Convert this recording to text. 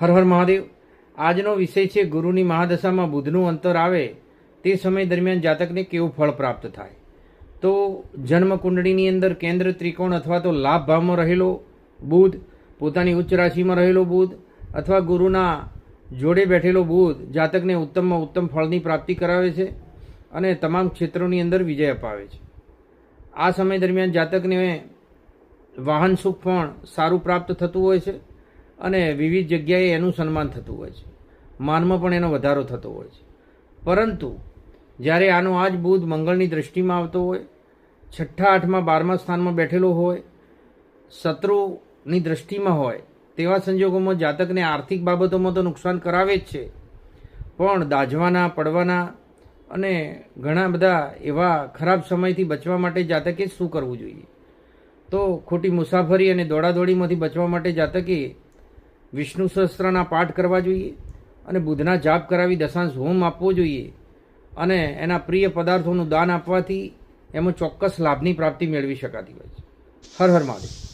હર હર મહાદેવ. આજનો વિષય છે ગુરુની મહાદશામાં બુધનું અંતર આવે તે સમય દરમિયાન જાતકને કેવું ફળ પ્રાપ્ત થાય. તો જન્મ કુંડળીની અંદર કેન્દ્ર ત્રિકોણ અથવા તો લાભ ભાવમાં રહેલો બુધ, પોતાની ઉચ્ચ રાશિમાં રહેલો બુધ અથવા ગુરુના જોડે બેઠેલો બુધ જાતકને ઉત્તમમાં ઉત્તમ ફળની પ્રાપ્તિ કરાવે છે અને તમામ ક્ષેત્રોની અંદર વિજય અપાવે છે. આ સમય દરમિયાન જાતકને વાહન, સુખ પણ સારું પ્રાપ્ત થતું હોય છે. અને વિવિધ જગ્યાએ એનું સન્માન થતું હોય છે. માનમાં પણ એનો વધારો થતો હોય છે. પરંતુ, જ્યારે આનો આજ બુધ મંગળની દૃષ્ટિમાં આવતો હોય, છઠ્ઠા આઠમાં બારમા સ્થાનમાં બેઠેલો હોય, શત્રુની દૃષ્ટિમાં હોય, તેવા સંજોગોમાં જાતકને આર્થિક બાબતોમાં તો નુકસાન કરાવે જ છે. પણ દાઝવાના, પડવાના અને ઘણા બધા એવા ખરાબ સમયથી બચવા માટે જાતકે શું કરવું જોઈએ? તો ખોટી મુસાફરી અને દોડાદોડીમાંથી બચવા માટે જાતકે વિષ્ણુ સહસ્ત્રના પાઠ કરવા જોઈએ અને બુધના જાપ કરાવી દશાંશ હોમ આપવો જોઈએ અને એના પ્રિય પદાર્થોનું દાન આપવાથી એમાં ચોક્કસ લાભની પ્રાપ્તિ મેળવી શકાતી હોય છે. હર હર મહાદેવ.